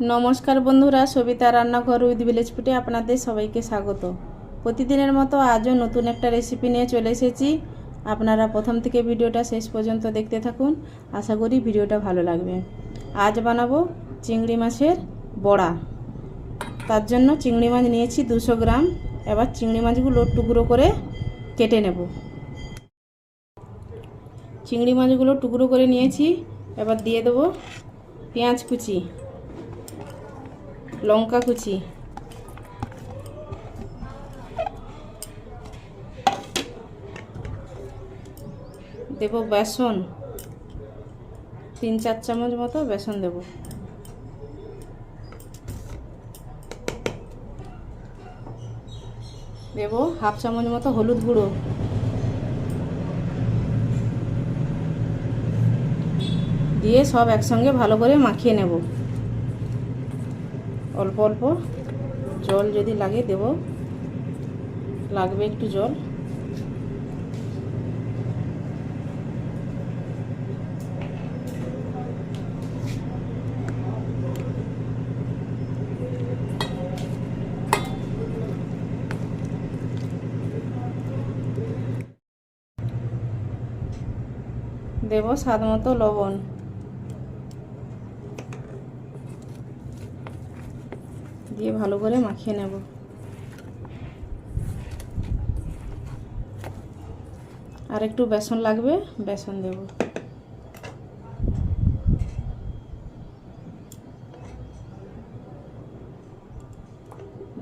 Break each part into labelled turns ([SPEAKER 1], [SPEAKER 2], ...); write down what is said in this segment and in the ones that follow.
[SPEAKER 1] নমস্কার বন্ধুরা, সবিতা রান্নাঘর উইথ ভিলেজ ফুটে আপনাদের সবাইকে স্বাগত। প্রতিদিনের মতো আজও নতুন একটা রেসিপি নিয়ে চলে এসেছি। আপনারা প্রথম থেকে ভিডিওটা শেষ পর্যন্ত দেখতে থাকুন। আশা করি ভিডিওটা ভালো লাগবে। আজ বানাবো চিংড়ি মাছের বড়া। তার জন্য চিংড়ি মাছ নিয়েছি দুশো গ্রাম। এবার চিংড়ি মাছগুলো টুকরো করে কেটে নেব। চিংড়ি মাছগুলো টুকরো করে নিয়েছি। এবার দিয়ে দেবো পেঁয়াজ কুচি। লঙ্কা কুচি। দেব বেসন। তিন চার চামচ মতো বেসন দেব। দেব হাফ চামচ মতো হলুদ গুঁড়ো। দিয়ে সব একসঙ্গে ভালো করে মাখিয়ে নেব। অল্প অল্প জল যদি লাগে দেব লাগবে একটু জল। দেব স্বাদ মতো লবণ। দিয়ে ভালো করে মাখিয়ে নেব। আর একটু বেসন লাগবে, বেসন দেব।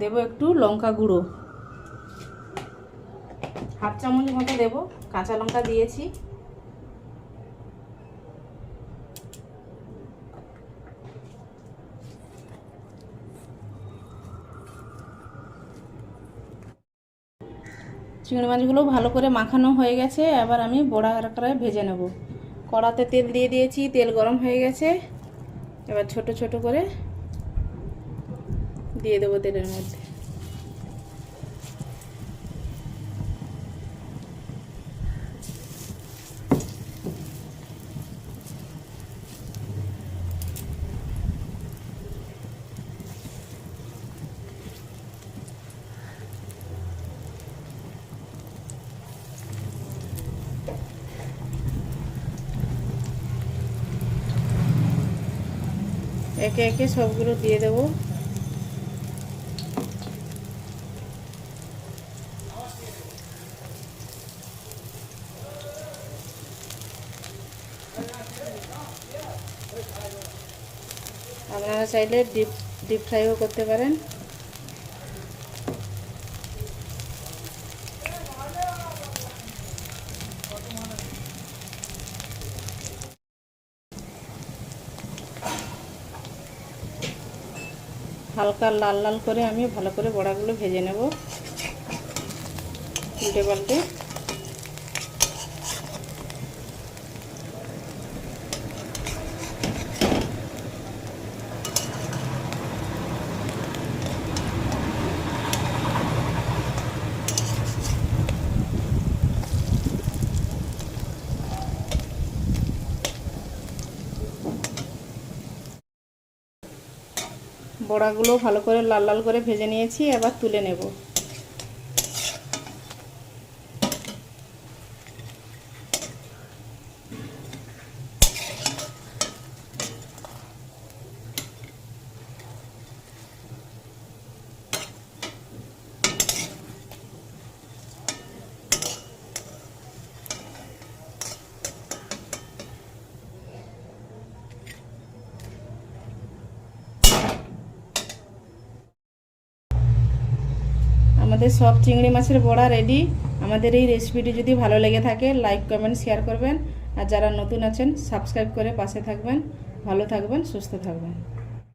[SPEAKER 1] দেব একটু লঙ্কা গুঁড়ো। হাফ চামচ মতো দেব, কাঁচা লঙ্কা দিয়েছি। চিংড়ি মাছগুলো ভালো করে মাখানো হয়ে গেছে, এবার আমি বড়া আকারে ভেজে নেব। কড়াতে তেল দিয়ে দিয়েছি, তেল গরম হয়ে গেছে। এবার ছোট ছোট করে দিয়ে দেবো তেলের মধ্যে। একে একে সবগুলো দিয়ে দেব। আপনারা চাইলে ডিপ ডিপ ফ্রাইও করতে পারেন। হালকা লাল লাল করে আমি ভালো করে বড়াগুলো ভেজে নেব। উল্টে পাল্টে। বড়াগুলো ভালো করে লাল লাল করে ভেজে নিয়েছি এবার তুলে নেব। আমাদের সব চিংড়ি মাছের বড়া রেডি আমাদের এই রেসিপিটি যদি ভালো লেগে থাকে লাইক কমেন্ট শেয়ার করবেন। আর যারা নতুন আছেন সাবস্ক্রাইব করে পাশে থাকবেন। ভালো থাকবেন, সুস্থ থাকবেন।